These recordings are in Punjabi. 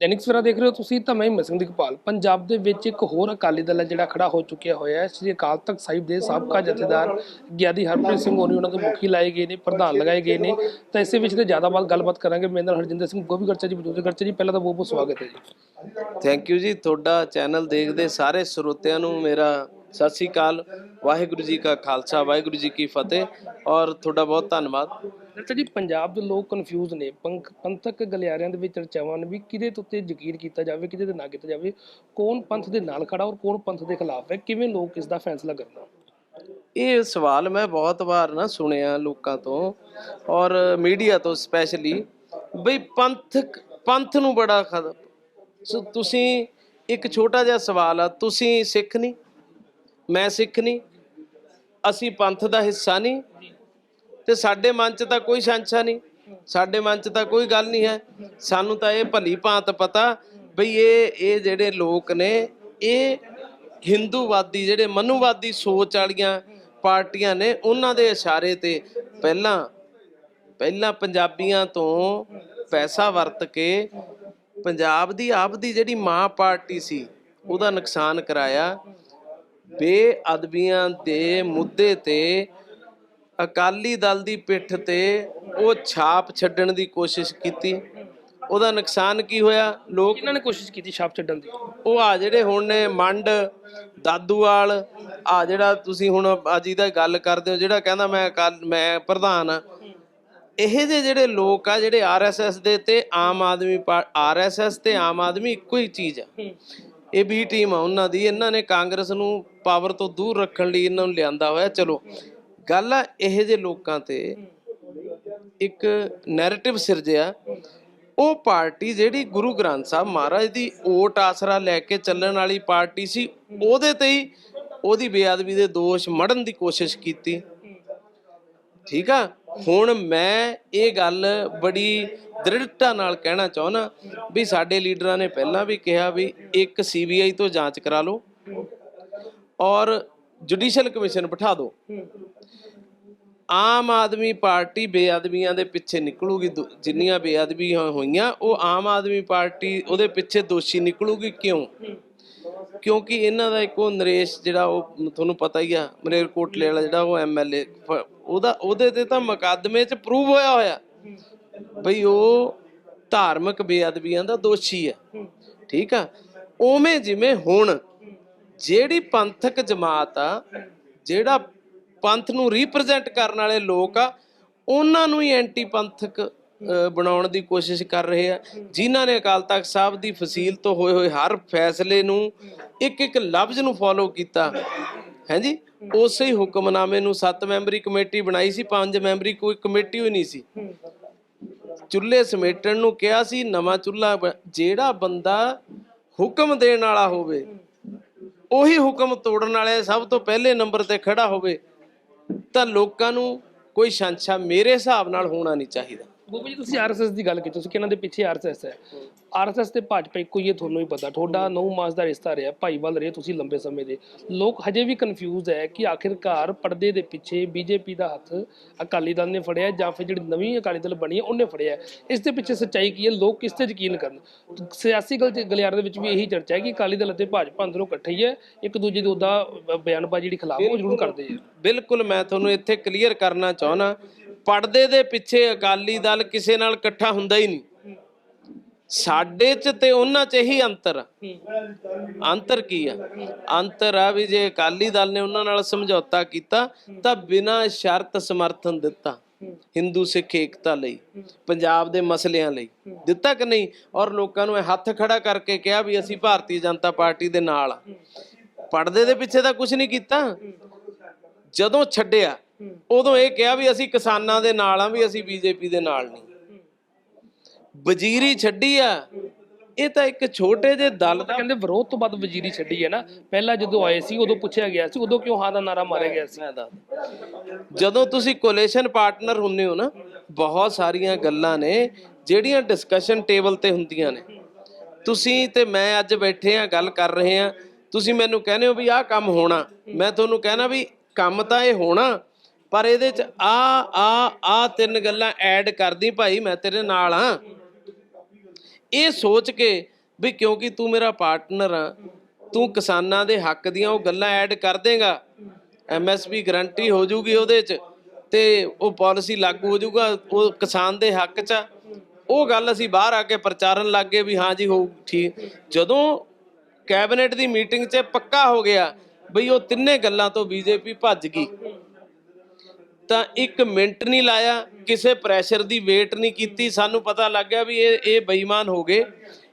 ਦੈਨਿਕ ਸਵੇਰਾ ਦੇਖ ਰਹੇ ਹੋ ਤੁਸੀਂ ਤਾਂ ਮੈਂ ਹਿੰਮਤ ਸਿੰਘ ਦੀਪਾਲ ਪੰਜਾਬ ਦੇ ਵਿੱਚ ਇੱਕ ਹੋਰ ਅਕਾਲੀ ਦਲ ਹੈ ਜਿਹੜਾ ਖੜਾ ਹੋ ਚੁੱਕਿਆ ਹੋਇਆ ਹੈ। ਸ੍ਰੀ ਅਕਾਲ ਤਖਤ ਸਾਹਿਬ ਦੇ ਸਾਬਕਾ ਜਥੇਦਾਰ ਗਿਆਦੀ ਹਰਪ੍ਰੀਤ ਸਿੰਘ ਹੋਣੀ ਉਹਨਾਂ ਦੇ ਮੁਖੀ ਲਾਏ ਗਏ ਨੇ, ਪ੍ਰਧਾਨ ਲਗਾਏ ਗਏ ਨੇ। ਤਾਂ ਇਸੇ ਵਿੱਚ ਤੇ ਜ਼ਿਆਦਾ ਬਾਤ ਗੱਲਬਾਤ ਕਰਾਂਗੇ। ਮੇਰੇ ਨਾਲ ਹਰਜਿੰਦਰ ਸਿੰਘ ਗੋਬੀ ਜੀ ਮੌਜੂਦ ਜੀ, ਪਹਿਲਾਂ ਤਾਂ ਬਹੁਤ ਬਹੁਤ ਸਵਾਗਤ ਹੈ ਜੀ। ਥੈਂਕ ਯੂ ਜੀ। ਤੁਹਾਡਾ ਚੈਨਲ ਦੇਖਦੇ ਸਾਰੇ ਸਰੋਤਿਆਂ ਨੂੰ ਮੇਰਾ ਸਤਿ ਸ੍ਰੀ ਅਕਾਲ। ਵਾਹਿਗੁਰੂ ਜੀ ਕਾ ਖਾਲਸਾ, ਵਾਹਿਗੁਰੂ ਜੀ ਕੀ ਫਤਿਹ। ਔਰ ਤੁਹਾਡਾ ਬਹੁਤ ਧੰਨਵਾਦ। ਗਰਚਾ ਜੀ, ਪੰਜਾਬ ਦੇ ਲੋਕ ਕਨਫਿਊਜ਼ ਨੇ। ਪੰਕ- ਪੰਥਕ ਗਲਿਆਰਿਆਂ ਦੇ ਵਿੱਚ ਚਰਚਾਵਾਂ ਨੇ ਵੀ ਕਿਹਦੇ ਤੇ ਉੱਤੇ ਯਕੀਨ ਕੀਤਾ ਜਾਵੇ, ਕਿਹਦੇ ਤੇ ਨਾ ਕੀਤਾ ਜਾਵੇ? ਕੌਣ ਪੰਥ ਦੇ ਨਾਲ ਖੜਾ ਔਰ ਕੌਣ ਪੰਥ ਦੇ ਖਿਲਾਫ ਹੈ? ਕਿਵੇਂ ਲੋਕ ਇਸ ਦਾ ਫੈਸਲਾ ਕਰਨਾ? ਇਹ ਸਵਾਲ ਮੈਂ ਬਹੁਤ ਵਾਰ ਨਾ ਸੁਣਿਆ ਲੋਕਾਂ ਤੋਂ ਔਰ ਮੀਡੀਆ ਤੋਂ ਸਪੈਸ਼ਲੀ ਬਈ ਪੰਥਕ, ਪੰਥ ਨੂੰ ਬੜਾ ਖਦ, ਸੋ ਤੁਸੀਂ ਇੱਕ ਛੋਟਾ ਜਿਹਾ ਸਵਾਲ ਆ, ਤੁਸੀਂ ਸਿੱਖ ਨਹੀਂ, ਮੈਂ ਸਿੱਖ ਨਹੀਂ, ਅਸੀਂ ਪੰਥ ਦਾ ਹਿੱਸਾ ਨਹੀਂ ਤੇ ਸਾਡੇ ਮਨ 'ਚ ਤਾਂ ਕੋਈ ਸ਼ੰਸ਼ਾ ਨਹੀਂ। ਸਾਡੇ ਮਨ 'ਚ ਤਾਂ ਕੋਈ ਗੱਲ ਨਹੀਂ ਹੈ। ਸਾਨੂੰ ਤਾਂ ਇਹ ਭਲੀ ਭਾਂਤ ਪਤਾ ਬਈ ਇਹ ਇਹ ਜਿਹੜੇ ਲੋਕ ਨੇ, ਇਹ ਹਿੰਦੂਵਾਦੀ ਜਿਹੜੇ ਮਨੂਵਾਦੀ ਸੋਚ ਵਾਲੀਆਂ ਪਾਰਟੀਆਂ ਨੇ, ਉਹਨਾਂ ਦੇ ਇਸ਼ਾਰੇ ਤੇ ਪਹਿਲਾਂ ਪਹਿਲਾਂ ਪੰਜਾਬੀਆਂ ਤੋਂ ਪੈਸਾ ਵਰਤ ਕੇ ਪੰਜਾਬ ਦੀ ਆਪ ਦੀ ਜਿਹੜੀ ਮਾਂ ਪਾਰਟੀ ਸੀ, ਉਹਦਾ ਨੁਕਸਾਨ ਕਰਾਇਆ। ਬੇਅਦਬੀਆਂ ਦੇ ਮੁੱਦੇ ਤੇ ਅਕਾਲੀ ਦਲ ਦੀ ਪਿੱਠ ਤੇ ਉਹ ਛਾਪ ਛੱਡਣ ਦੀ ਕੋਸ਼ਿਸ਼ ਕੀਤੀ। ਉਹਦਾ ਨੁਕਸਾਨ ਕੀ ਹੋਇਆ? ਲੋਕ ਇਹਨਾਂ ਨੇ ਕੋਸ਼ਿਸ਼ ਕੀਤੀ ਛਾਪ ਛੱਡਣ ਦੀ? ਉਹ ਆ ਜਿਹੜੇ ਹੁਣ ਨੇ ਮੰਡ ਦਾਦੂਵਾਲ ਆ ਜਿਹੜਾ ਤੁਸੀਂ ਹੁਣ ਅੱਜ ਇਹਦਾ ਗੱਲ ਕਰਦੇ ਹੋ ਜਿਹੜਾ ਕਹਿੰਦਾ ਮੈਂ ਮੈਂ ਪ੍ਰਧਾਨ ਆ ਇਹ ਜਿਹੇ ਜਿਹੜੇ ਲੋਕ ਆ ਜਿਹੜੇ ਆਰਐਸਐਸ ਦੇ ਤੇ ਆਮ ਆਦਮੀ ਆਰਐਸਐਸ ਤੇ ਆਮ ਆਦਮੀ ਇੱਕੋ ਹੀ ਚੀਜ਼ ਆ। ਇਹ ਵੀ ਟੀਮ ਆ ਉਹਨਾਂ ਦੀ। ਇਹਨਾਂ ਨੇ ਕਾਂਗਰਸ ਨੂੰ ਪਾਵਰ ਤੋਂ ਦੂਰ ਰੱਖਣ ਲਈ ਇਹਨਾਂ ਨੂੰ ਲਿਆਂਦਾ ਹੋਇਆ। ਚਲੋ ਗੱਲ ਆ ਇਹੋ ਜਿਹੇ ਲੋਕਾਂ ਤੇ ਇੱਕ ਨੈਰੇਟਿਵ ਸਿਰਜਿਆ। ਉਹ ਪਾਰਟੀ ਜਿਹੜੀ ਗੁਰੂ ਗ੍ਰੰਥ ਸਾਹਿਬ ਮਹਾਰਾਜ ਦੀ ਓਟ ਆਸਰਾ ਲੈ ਕੇ ਚੱਲਣ ਵਾਲੀ ਪਾਰਟੀ ਸੀ, ਉਹਦੇ ਤੇ ਹੀ ਉਹਦੀ ਬੇਅਦਬੀ ਦੇ ਦੋਸ਼ ਮੜਨ ਦੀ ਕੋਸ਼ਿਸ਼ ਕੀਤੀ। ਠੀਕ ਆ? ਹੁਣ ਮੈਂ ਇਹ ਗੱਲ ਬੜੀ ਦ੍ਰਿੜਤਾ ਨਾਲ ਕਹਿਣਾ ਚਾਹੁੰਦਾ ਵੀ ਸਾਡੇ ਲੀਡਰਾਂ ਨੇ ਪਹਿਲਾਂ ਵੀ ਕਿਹਾ ਵੀ ਇੱਕ ਸੀਬੀਆਈ ਤੋਂ ਜਾਂਚ ਕਰਾ ਲਓ ਔਰ ਜੁਡੀਸ਼ੀਅਲ ਕਮਿਸ਼ਨ ਬਿਠਾ ਦਿਓ। ਆਮ ਆਦਮੀ ਪਾਰਟੀ ਬੇਅਦਬੀਆਂ ਦੇ ਪਿੱਛੇ ਨਿਕਲੂਗੀ ਜਿੰਨੀਆਂ ਬੇਅਦਬੀਆਂ ਹੋਈਆਂ, ਉਹ ਆਮ ਆਦਮੀ ਪਾਰਟੀ ਉਹਦੇ ਪਿੱਛੇ ਦੋਸ਼ੀ ਨਿਕਲੂਗੀ ਕਿਉਂ? ਕਿਉਂਕਿ ਇਹਨਾਂ ਦਾ ਇੱਕੋ ਨਰੇਸ਼ ਜਿਹੜਾ ਉਹ ਤੁਹਾਨੂੰ ਪਤਾ ਹੀ ਆ ਮਰੇਰਕੋਟਲੇ ਵਾਲਾ ਜਿਹੜਾ ਉਹ ਐਮਐਲਏ ਉਹਦਾ, ਉਹਦੇ ਤੇ ਤਾਂ ਮੁਕੱਦਮੇ 'ਚ ਪ੍ਰੂਵ ਹੋਇਆ ਹੋਇਆ। ਬਈ ਉਹ ਧਾਰਮਿਕ ਬੇਅਦਬੀਆਂ ਦਾ ਦੋਸ਼ੀ ਆ। ਠੀਕ ਆ? ਉਵੇਂ ਜਿਵੇਂ ਹੁਣ, ਜਿਹੜੀ ਪੰਥਕ ਜਮਾਤ ਆ, ਜਿਹੜਾ ਪੰਥ ਨੂੰ ਰਿਪਰੈਜ਼ੈਂਟ ਕਰਨ ਵਾਲੇ ਲੋਕ ਆ, ਉਹਨਾਂ ਨੂੰ ਹੀ ਐਂਟੀ ਪੰਥਕ ਬਣਾਉਣ ਦੀ ਕੋਸ਼ਿਸ਼ ਕਰ ਰਹੇ ਆ। ਜਿਨ੍ਹਾਂ ਨੇ ਅਕਾਲ ਤਖਤ ਸਾਹਿਬ ਦੀ ਫਸੀਲ ਤੋਂ ਹੋਏ ਹੋਏ ਹਰ ਫੈਸਲੇ ਨੂੰ ਇੱਕ ਇੱਕ ਲਫ਼ਜ਼ ਨੂੰ ਫੋਲੋ ਕੀਤਾ। ਹਾਂਜੀ ਉਸੇ ਹੀ ਹੁਕਮਨਾਮੇ ਨੂੰ 7 ਮੈਂਬਰੀ ਕਮੇਟੀ ਬਣਾਈ ਸੀ 5 ਮੈਂਬਰੀ ਕੋਈ ਕਮੇਟੀ ਹੋਈ ਨਹੀਂ ਸੀ। ਚੁੱਲ੍ਹੇ ਸਮੇਟਣ ਨੂੰ ਕਿਹਾ ਸੀ, ਨਵਾਂ ਚੁੱਲ੍ਹਾ ਜਿਹੜਾ ਬੰਦਾ ਹੁਕਮ ਦੇਣ ਵਾਲਾ ਹੋਵੇ, ਉਹੀ ਹੁਕਮ ਤੋੜਨ ਵਾਲੇ ਸਭ ਤੋਂ ਪਹਿਲੇ ਨੰਬਰ ਤੇ ਖੜਾ ਹੋਵੇ। ਤਾਂ ਲੋਕਾਂ ਨੂੰ ਕੋਈ ਸ਼ੰਸ਼ਾ ਮੇਰੇ ਹਿਸਾਬ ਨਾਲ ਹੋਣਾ ਨਹੀਂ ਚਾਹੀਦਾ। ਗੋਪੀ ਜੀ ਤੁਸੀਂ ਆਰਐਸਐਸ ਦੀ ਗੱਲ ਕੀਤੀ ਤੁਸੀਂ ਕਿ ਇਹਨਾਂ ਦੇ ਪਿੱਛੇ ਆਰਐਸਐਸ ਹੈ? ਆਰਐਸਐਸ ਤੇ ਭਾਜਪਾ ਇੱਕੋ ਹੀ ਹੈ ਤੁਹਾਨੂੰ ਹੀ ਪਤਾ। ਤੁਹਾਡਾ ਨੌ ਮਾਸ ਦਾ ਰਿਸ਼ਤਾ ਰਿਹਾ ਭਾਈਵਾਲ ਰਹੇ ਤੁਸੀਂ ਲੰਬੇ ਸਮੇਂ ਦੇ। ਲੋਕ ਹਜੇ ਵੀ ਕਨਫਿਊਜ਼ ਹੈ ਕਿ ਆਖਿਰਕਾਰ ਪਰਦੇ ਦੇ ਪਿੱਛੇ ਬੀਜੇਪੀ ਦਾ ਹੱਥ ਅਕਾਲੀ ਦਲ ਨੇ ਫੜਿਆ ਜਾਂ ਫਿਰ ਜਿਹੜੀ ਨਵੀਂ ਅਕਾਲੀ ਦਲ ਬਣੀ ਹੈ ਉਹਨੇ ਫੜਿਆ। ਇਸ ਦੇ ਪਿੱਛੇ ਸੱਚਾਈ ਕੀ ਹੈ? ਲੋਕ ਕਿਸ ਤੇ ਯਕੀਨ ਕਰਨ? ਸਿਆਸੀ ਗਲ ਗਲਿਆਰੇ ਦੇ ਵਿੱਚ ਵੀ ਇਹੀ ਚਰਚਾ ਹੈ ਕਿ ਅਕਾਲੀ ਦਲ ਅਤੇ ਭਾਜਪਾ ਅੰਦਰੋਂ ਇਕੱਠੇ ਹੀ ਹੈ ਇੱਕ ਦੂਜੇ ਦੇ ਉਹਦਾ ਬਿਆਨਬਾਜ਼ੀ ਜਿਹੜੀ ਖਿਲਾਫ ਉਹ ਜ਼ਰੂਰ ਕਰਦੇ ਹੈ। ਬਿਲਕੁਲ ਮੈਂ ਤੁਹਾਨੂੰ ਇੱਥੇ ਕਲੀਅਰ ਕਰਨਾ ਚਾਹਣਾ ਪਰਦੇ ਦੇ ਪਿੱਛੇ ਅਕਾਲੀ ਦਲ ਕਿਸੇ ਨਾਲ ਇਕੱਠਾ ਹੁੰਦਾ ਹੀ ਨਹੀਂ। ਸਾਡੇ ਚ ਤੇ ਉਹਨਾਂ ਚ ਇਹੀ ਅੰਤਰ ਆ। ਅੰਤਰ ਕੀ ਆ? ਅੰਤਰ ਆ ਵੀ ਜੇ ਅਕਾਲੀ ਦਲ ਨੇ ਉਹਨਾਂ ਨਾਲ ਸਮਝੌਤਾ ਕੀਤਾ, ਤਾਂ ਬਿਨਾਂ ਸ਼ਰਤ ਸਮਰਥਨ ਦਿੱਤਾ, ਹਿੰਦੂ ਸਿੱਖ ਏਕਤਾ ਲਈ, ਪੰਜਾਬ ਦੇ ਮਸਲਿਆਂ ਲਈ। ਦਿੱਤਾ ਕਿ ਨਹੀਂ? ਔਰ ਲੋਕਾਂ ਨੂੰ ਇਹ ਹੱਥ ਖੜਾ ਕਰਕੇ ਕਿਹਾ ਵੀ ਅਸੀਂ ਭਾਰਤੀ ਜਨਤਾ ਪਾਰਟੀ ਦੇ ਨਾਲ ਆ। ਪਰਦੇ ਦੇ ਪਿੱਛੇ ਤਾਂ ਕੁਝ ਨਹੀਂ ਕੀਤਾ। ਜਦੋਂ ਛੱਡਿਆ ਉਦੋਂ ਇਹ ਕਿਹਾ ਵੀ ਅਸੀਂ ਕਿਸਾਨਾਂ ਦੇ ਨਾਲ ਆ ਵੀ ਅਸੀਂ ਬੀਜੇਪੀ ਦੇ ਨਾਲ ਨਹੀਂ। ਵਜ਼ੀਰੀ ਛੱਡੀ ਆ ਇਹ ਤਾਂ ਇੱਕ ਛੋਟੇ ਜਿਹੇ ਦਲ ਦਾ ਕਹਿੰਦੇ ਵਿਰੋਧ ਤੋਂ ਬਾਅਦ ਵਜ਼ੀਰੀ ਛੱਡੀ ਹੈ ਨਾ। ਪਹਿਲਾਂ ਜਦੋਂ ਆਏ ਸੀ ਉਦੋਂ ਪੁੱਛਿਆ ਗਿਆ ਸੀ ਉਦੋਂ ਕਿਉਂ ਹਾਂ ਦਾ ਨਾਰਾ ਮਾਰਿਆ ਗਿਆ ਸੀ। ਜਦੋਂ ਤੁਸੀਂ ਕੋਲੇਸ਼ਨ ਪਾਰਟਨਰ ਹੁੰਨੇ ਹੋ ਨਾ ਬਹੁਤ ਸਾਰੀਆਂ ਗੱਲਾਂ ਨੇ ਜਿਹੜੀਆਂ ਡਿਸਕਸ਼ਨ ਟੇਬਲ ਤੇ ਹੁੰਦੀਆਂ ਨੇ। ਤੁਸੀਂ ਤੇ ਮੈਂ ਅੱਜ ਬੈਠੇ ਆ ਗੱਲ ਕਰ ਰਹੇ ਆ। ਤੁਸੀਂ ਮੈਨੂੰ ਕਹਿੰਦੇ ਹੋ ਵੀ ਆਹ ਕੰਮ ਹੋਣਾ। ਮੈਂ ਤੁਹਾਨੂੰ ਕਹਿਣਾ ਵੀ ਕੰਮ ਤਾਂ ਇਹ ਹੋਣਾ ਪਰ ਇਹਦੇ ਚ ਆ ਆ ਆ ਤਿੰਨ ਗੱਲਾਂ ਐਡ ਕਰਦੀ ਭਾਈ, ਮੈਂ ਤੇਰੇ ਨਾਲ ਆ। ਇਹ ਸੋਚ ਕੇ ਵੀ ਕਿਉਂਕਿ ਤੂੰ ਮੇਰਾ ਪਾਰਟਨਰ ਆ, ਤੂੰ ਕਿਸਾਨਾਂ ਦੇ ਹੱਕ ਦੀਆਂ ਉਹ ਗੱਲਾਂ ਐਡ ਕਰ ਦੇਗਾ। ਐਮਐਸਪੀ ਗਰੰਟੀ ਹੋ ਜੂਗੀ ਉਹਦੇ ਚ ਤੇ ਉਹ ਪਾਲਿਸੀ ਲਾਗੂ ਹੋ ਜਾਊਗਾ ਉਹ ਕਿਸਾਨ ਦੇ ਹੱਕ ਚ। ਉਹ ਗੱਲ ਅਸੀਂ ਬਾਹਰ ਆ ਕੇ ਪ੍ਰਚਾਰਨ ਲੱਗ ਗਏ ਵੀ ਹਾਂ ਜੀ ਹੋ ਠੀਕ। ਜਦੋਂ ਕੈਬਨਿਟ ਦੀ ਮੀਟਿੰਗ 'ਚ ਪੱਕਾ ਹੋ ਗਿਆ ਬਈ ਉਹ ਤਿੰਨੇ ਗੱਲਾਂ ਤੋਂ ਬੀਜੇਪੀ ਭੱਜ ਗਈ। ਤਾਂ ਇੱਕ ਮਿੰਟ ਨਹੀਂ ਲਾਇਆ ਕਿਸੇ ਪ੍ਰੈਸ਼ਰ ਦੀ ਵੇਟ ਨਹੀਂ ਕੀਤੀ ਸਾਨੂੰ ਪਤਾ ਲੱਗ ਗਿਆ ਵੀ ਇਹ ਇਹ ਬੇਈਮਾਨ ਹੋ ਗਏ।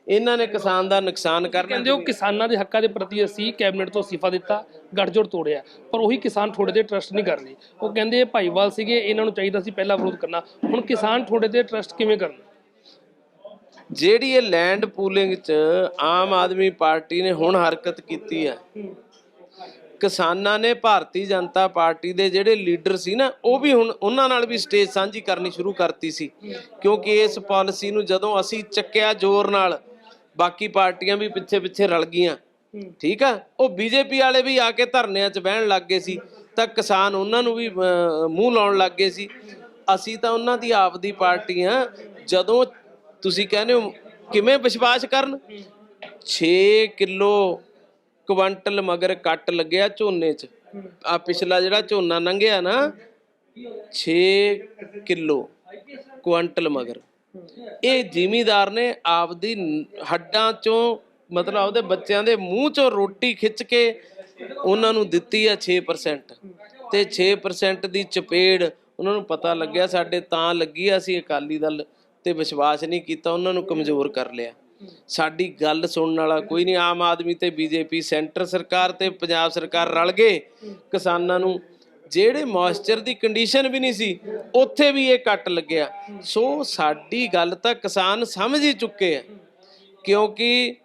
ਇਹਨਾਂ ਨੇ ਕਿਸਾਨ ਦਾ ਨੁਕਸਾਨ ਕਰਨਾ ਕਹਿੰਦੇ ਉਹ ਕਿਸਾਨਾਂ ਦੇ ਹੱਕਾਂ ਦੇ ਪ੍ਰਤੀ ਅਸੀਂ ਕੈਬਨਿਟ ਤੋਂ ਅਸਤੀਫਾ ਦਿੱਤਾ ਗੱਠਜੋੜ ਤੋੜਿਆ ਪਰ ਉਹੀ ਕਿਸਾਨ ਤੁਹਾਡੇ ਤੇ ਟਰਸਟ ਨਹੀਂ ਕਰ ਰਹੇ। ਉਹ ਕਹਿੰਦੇ ਇਹ ਭਾਈਵਾਲ ਸੀਗੇ ਇਹਨਾਂ ਨੂੰ ਚਾਹੀਦਾ ਸੀ ਪਹਿਲਾਂ ਵਿਰੋਧ ਕਰਨਾ। ਹੁਣ ਕਿਸਾਨ ਤੁਹਾਡੇ ਤੇ ਟਰਸਟ ਕਿਵੇਂ ਕਰਨ? ਜਿਹੜੀ ਇਹ ਲੈਂਡ ਪੂਲਿੰਗ 'ਚ ਆਮ ਆਦਮੀ ਪਾਰਟੀ ਨੇ ਹੁਣ ਹਰਕਤ ਕੀਤੀ ਹੈ। ਕਿਸਾਨਾਂ ਨੇ ਭਾਰਤੀ ਜਨਤਾ ਪਾਰਟੀ ਦੇ ਜਿਹੜੇ ਲੀਡਰ ਸੀ ਨਾ, ਉਹ ਵੀ ਹੁਣ ਉਹਨਾਂ ਨਾਲ ਵੀ ਸਟੇਜ ਸਾਂਝੀ ਕਰਨੀ ਸ਼ੁਰੂ ਕਰਤੀ ਸੀ। ਕਿਉਂਕਿ ਇਸ ਪਾਲਿਸੀ ਨੂੰ ਜਦੋਂ ਅਸੀਂ ਚੱਕਿਆ ਜ਼ੋਰ ਨਾਲ, ਬਾਕੀ ਪਾਰਟੀਆਂ ਵੀ ਪਿੱਛੇ ਪਿੱਛੇ ਰਲ ਗਈਆਂ। ਠੀਕ ਆ? ਉਹ ਬੀਜੇਪੀ ਵਾਲੇ ਵੀ ਆ ਕੇ ਧਰਨਿਆਂ 'ਚ ਬਹਿਣ ਲੱਗ ਗਏ ਸੀ, ਤਾਂ ਕਿਸਾਨ ਉਹਨਾਂ ਨੂੰ ਵੀ ਮੂੰਹ ਲਾਉਣ ਲੱਗ ਗਏ ਸੀ। ਅਸੀਂ ਤਾਂ ਉਹਨਾਂ ਦੀ ਆਪ ਦੀ ਪਾਰਟੀ ਆ, ਜਦੋਂ ਤੁਸੀਂ ਕਹਿੰਦੇ ਹੋ, ਕਿਵੇਂ ਵਿਸ਼ਵਾਸ ਕਰਨ? 6 ਕਿਲੋ ਕੁਆਂਟਲ ਮਗਰ ਕੱਟ ਲੱਗਿਆ ਝੋਨੇ 'ਚ। ਆ ਪਿਛਲਾ ਜਿਹੜਾ ਝੋਨਾ ਲੰਘਿਆ ਨਾ 6 ਕਿਲੋ ਕੁਆਂਟਲ ਮਗਰ। ਇਹ ਜ਼ਿਮੀਦਾਰ ਨੇ ਆਪਦੀ ਹੱਡਾਂ ਚੋਂ, ਮਤਲਬ ਉਹਦੇ ਬੱਚਿਆਂ ਦੇ ਮੂੰਹ ਚੋਂ ਰੋਟੀ ਖਿੱਚ ਕੇ ਉਹਨਾਂ ਨੂੰ ਦਿੱਤੀ ਆ 6% ਤੇ 6% ਦੀ ਚਪੇੜ ਉਹਨਾਂ ਨੂੰ ਪਤਾ ਲੱਗਿਆ, ਸਾਡੇ ਤਾਂ ਲੱਗੀ ਆ ਅਸੀਂ ਅਕਾਲੀ ਦਲ ਤੇ ਵਿਸ਼ਵਾਸ ਨਹੀਂ ਕੀਤਾ, ਉਹਨਾਂ ਨੂੰ ਕਮਜ਼ੋਰ ਕਰ ਲਿਆ। ਸਾਡੀ ਗੱਲ ਸੁਣਨ ਵਾਲਾ ਕੋਈ ਨਹੀਂ। ਆਮ ਆਦਮੀ ਤੇ ਬੀਜੇਪੀ, ਸੈਂਟਰ ਸਰਕਾਰ ਤੇ ਪੰਜਾਬ ਸਰਕਾਰ ਰਲ ਗਏ। ਕਿਸਾਨਾਂ ਨੂੰ ਜਿਹੜੇ ਮੋਇਸਚਰ ਦੀ ਕੰਡੀਸ਼ਨ ਵੀ ਨਹੀਂ ਸੀ, ਉੱਥੇ ਵੀ ਇਹ ਕੱਟ ਲੱਗਿਆ। ਸੋ ਸਾਡੀ ਗੱਲ ਤਾਂ ਕਿਸਾਨ ਸਮਝ ਹੀ ਚੁੱਕੇ ਆ, ਕਿਉਂਕਿ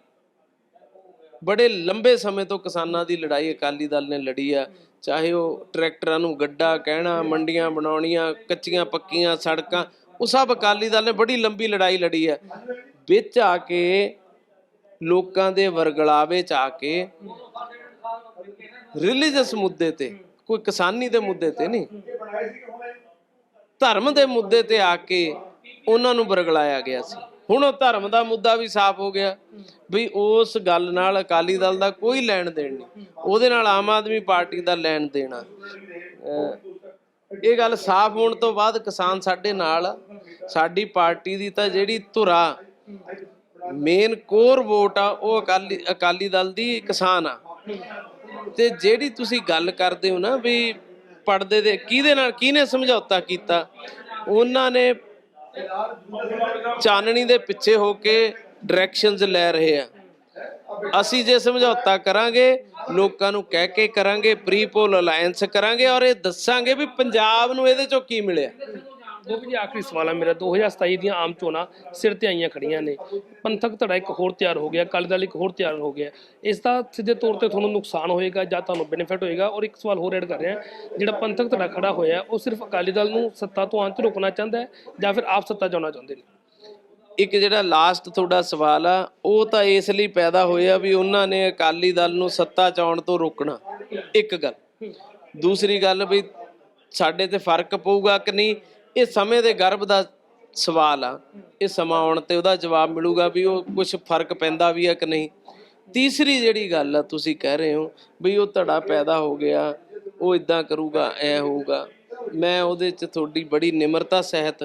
ਬੜੇ ਲੰਬੇ ਸਮੇਂ ਤੋਂ ਕਿਸਾਨਾਂ ਦੀ ਲੜਾਈ, ਅਕਾਲੀ ਦਲ ਨੇ ਲੜੀ ਆ। ਚਾਹੇ ਉਹ ਟਰੈਕਟਰਾਂ ਨੂੰ ਗੱਡਾ ਕਹਿਣਾ, ਮੰਡੀਆਂ ਬਣਾਉਣੀਆਂ, ਕੱਚੀਆਂ ਪੱਕੀਆਂ ਸੜਕਾਂ, ਉਹ ਸਭ ਅਕਾਲੀ ਦਲ ਨੇ ਬੜੀ ਲੰਬੀ ਲੜਾਈ ਲੜੀ ਆ। ਵਿੱਚ ਆ ਕੇ ਲੋਕਾਂ ਦੇ ਵਰਗਲਾਵੇ ਚ ਆ ਕੇ ਰਿਲੀਜੀਅਸ ਮੁੱਦੇ ਤੇ, ਕੋਈ ਕਿਸਾਨੀ ਦੇ ਮੁੱਦੇ ਤੇ ਨਹੀਂ, ਧਰਮ ਦੇ ਮੁੱਦੇ ਤੇ ਆ ਕੇ ਉਹਨਾਂ ਨੂੰ ਵਰਗਲਾਇਆ ਗਿਆ ਸੀ। ਹੁਣ ਉਹ ਧਰਮ ਦਾ ਮੁੱਦਾ ਵੀ ਸਾਫ਼ ਹੋ ਗਿਆ ਵੀ ਉਸ ਗੱਲ ਨਾਲ ਅਕਾਲੀ ਦਲ ਦਾ ਕੋਈ ਲੈਣ ਦੇਣ ਨਹੀਂ। ਉਹਦੇ ਨਾਲ ਆਮ ਆਦਮੀ ਪਾਰਟੀ ਦਾ ਲੈਣ ਦੇਣਾ। ਅਹ ਇਹ ਗੱਲ ਸਾਫ਼ ਹੋਣ ਤੋਂ ਬਾਅਦ ਕਿਸਾਨ ਸਾਡੇ ਨਾਲ ਸਾਡੀ ਪਾਰਟੀ ਦੀ ਤਾਂ ਜਿਹੜੀ ਧੁਰਾ ਮੇਨ ਕੋਰ ਵੋਟ ਆ, ਉਹ ਅਕਾਲੀ ਅਕਾਲੀ ਦਲ ਦੀ ਕਿਸਾਨ ਆ। ਤੇ ਜਿਹੜੀ ਤੁਸੀਂ ਗੱਲ ਕਰਦੇ ਹੋ ਨਾ ਵੀ ਪਰਦੇ ਦੇ ਕਿਹਦੇ ਨਾਲ, ਕਿਹਨੇ ਸਮਝੌਤਾ ਕੀਤਾ? ਉਹਨਾਂ ਨੇ ਚਾਨਣੀ ਦੇ ਪਿੱਛੇ ਹੋ ਕੇ ਡਾਇਰੈਕਸ਼ਨਸ ਲੈ ਰਹੇ ਆ। ਅਸੀਂ ਜੇ ਸਮਝੌਤਾ ਕਰਾਂਗੇ, ਲੋਕਾਂ ਨੂੰ ਕਹਿ ਕੇ ਕਰਾਂਗੇ ਪ੍ਰੀ ਪੋਲ ਅਲਾਈਅੰਸ ਕਰਾਂਗੇ ਔਰ ਇਹ ਦੱਸਾਂਗੇ ਵੀ ਪੰਜਾਬ ਨੂੰ ਇਹਦੇ ਚੋਂ ਕੀ ਮਿਲਿਆ। ਉਹ ਜੀ ਆਖਰੀ ਸਵਾਲ ਆ ਮੇਰਾ। 2027 ਦੀਆਂ ਆਮ ਚੋਣਾਂ ਸਿਰ ਤੇ ਆਈਆਂ ਖੜੀਆਂ ਨੇ। ਪੰਥਕ ਧੜਾ ਇੱਕ ਹੋਰ ਤਿਆਰ ਹੋ ਗਿਆ, ਅਕਾਲੀ ਦਲ ਇੱਕ ਹੋਰ ਤਿਆਰ ਹੋ ਗਿਆ। ਇਸ ਦਾ ਸਿੱਧੇ ਤੌਰ ਤੇ ਤੁਹਾਨੂੰ ਨੁਕਸਾਨ ਹੋਏਗਾ ਜਾਂ ਤੁਹਾਨੂੰ ਬੈਨੀਫਿਟ ਹੋਏਗਾ। ਔਰ ਇੱਕ ਸਵਾਲ ਹੋਰ ਐਡ ਕਰ ਰਿਹਾ, ਜਿਹੜਾ ਪੰਥਕ ਧੜਾ ਖੜਾ ਹੋਇਆ, ਉਹ ਸਿਰਫ ਅਕਾਲੀ ਦਲ ਨੂੰ ਸੱਤਾ ਤੋਂ ਅੰਤ ਰੋਕਣਾ ਚਾਹੁੰਦਾ ਹੈ ਜਾਂ ਫਿਰ ਆਪ ਸੱਤਾ ਚਾਉਣਾ ਚਾਹੁੰਦੇ ਨੇ? ਇੱਕ ਜਿਹੜਾ ਲਾਸਟ ਤੁਹਾਡਾ ਸਵਾਲ ਆ, ਉਹ ਤਾਂ ਇਸ ਲਈ ਪੈਦਾ ਹੋਇਆ ਵੀ ਉਹਨਾਂ ਨੇ ਅਕਾਲੀ ਦਲ ਨੂੰ ਸੱਤਾ ਚਾਉਣ ਤੋਂ ਰੋਕਣਾ। ਇੱਕ ਗੱਲ। ਦੂਸਰੀ ਗੱਲ ਵੀ ਸਾਡੇ ਤੇ ਫ਼ਰਕ ਪਊਗਾ ਕਿ ਨਹੀਂ? ਇਹ ਸਮੇਂ ਦੇ ਗਰਭ ਦਾ ਸਵਾਲ ਆ। ਇਹ ਸਮਾਂ ਆਉਣ ਤੇ ਉਹਦਾ ਜਵਾਬ ਮਿਲੂਗਾ ਵੀ ਉਹ ਕੁਝ ਫ਼ਰਕ ਪੈਂਦਾ ਵੀ ਆ ਕਿ ਨਹੀਂ। ਤੀਸਰੀ ਜਿਹੜੀ ਗੱਲ ਆ ਤੁਸੀਂ ਕਹਿ ਰਹੇ ਹੋ ਵੀ ਉਹ ਧੜਾ ਪੈਦਾ ਹੋ ਗਿਆ, ਉਹ ਇਦਾਂ ਕਰੂਗਾ, ਐ ਹੋਊਗਾ। ਮੈਂ ਉਹਦੇ ਚ ਤੁਹਾਡੀ ਬੜੀ ਨਿਮਰਤਾ ਸਹਿਤ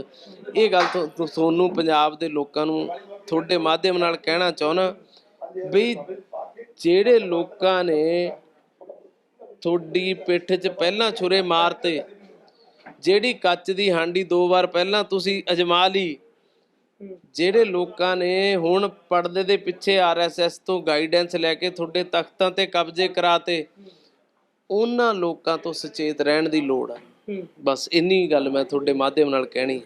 ਇਹ ਗੱਲ ਤੁਹਾਨੂੰ ਪੰਜਾਬ ਦੇ ਲੋਕਾਂ ਨੂੰ ਤੁਹਾਡੇ ਮਾਧਿਅਮ ਨਾਲ ਕਹਿਣਾ ਚਾਹੁੰਦਾ ਵੀ ਜਿਹੜੇ ਲੋਕਾਂ ਨੇ ਤੁਹਾਡੀ ਪਿੱਠ 'ਚ ਪਹਿਲਾਂ ਛੁਰੇ ਮਾਰਤੇ ਜਿਹੜੀ ਕੱਚ ਦੀ ਹਾਂਡੀ ਦੋ ਵਾਰ ਪਹਿਲਾਂ ਤੁਸੀਂ ਅਜਮਾ ਲਈ ਜਿਹੜੇ ਲੋਕਾਂ ਨੇ ਹੁਣ ਪਰਦੇ ਦੇ ਪਿੱਛੇ ਆਰਐਸਐਸ ਤੋਂ ਗਾਈਡੈਂਸ ਲੈ ਕੇ ਤੁਹਾਡੇ ਤਖਤਾਂ ਤੇ ਕਬਜ਼ੇ ਕਰਾਤੇ ਉਹਨਾਂ ਲੋਕਾਂ ਤੋਂ ਸੁਚੇਤ ਰਹਿਣ ਦੀ ਲੋੜ ਆ। ਬਸ ਇੰਨੀ ਗੱਲ ਮੈਂ ਤੁਹਾਡੇ ਮਾਧਿਅਮ ਨਾਲ ਕਹਿਣੀ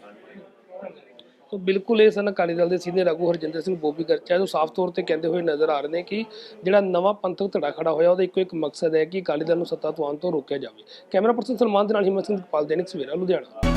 ਸੋ ਬਿਲਕੁਲ ਇਹ ਸਨ ਅਕਾਲੀ ਦਲ ਦੇ ਸੀਨੀਅਰ ਆਗੂ ਹਰਜਿੰਦਰ ਸਿੰਘ ਬੋਬੀ ਗਰਚਾ, ਜੋ ਸਾਫ਼ ਤੌਰ ਤੇ ਕਹਿੰਦੇ ਹੋਏ ਨਜ਼ਰ ਆ ਰਹੇ ਨੇ ਕਿ ਜਿਹੜਾ ਨਵਾਂ ਪੰਥਕ ਧੜਾ ਖੜਾ ਹੋਇਆ, ਉਹਦਾ ਇੱਕੋ ਇੱਕ ਮਕਸਦ ਹੈ ਕਿ ਅਕਾਲੀ ਦਲ ਨੂੰ ਸੱਤਾ ਤੋਂ ਆਉਣ ਤੋਂ ਰੋਕਿਆ ਜਾਵੇ। ਕੈਮਰਾ ਪਰਸਨ ਸਲਮਾਨ ਦੇ ਨਾਲ ਹਿੰਮਤ ਸਿੰਘ ਪਾਲ ਦੇਨਿਕ ਸਵੇਰਾ, ਲੁਧਿਆਣਾ।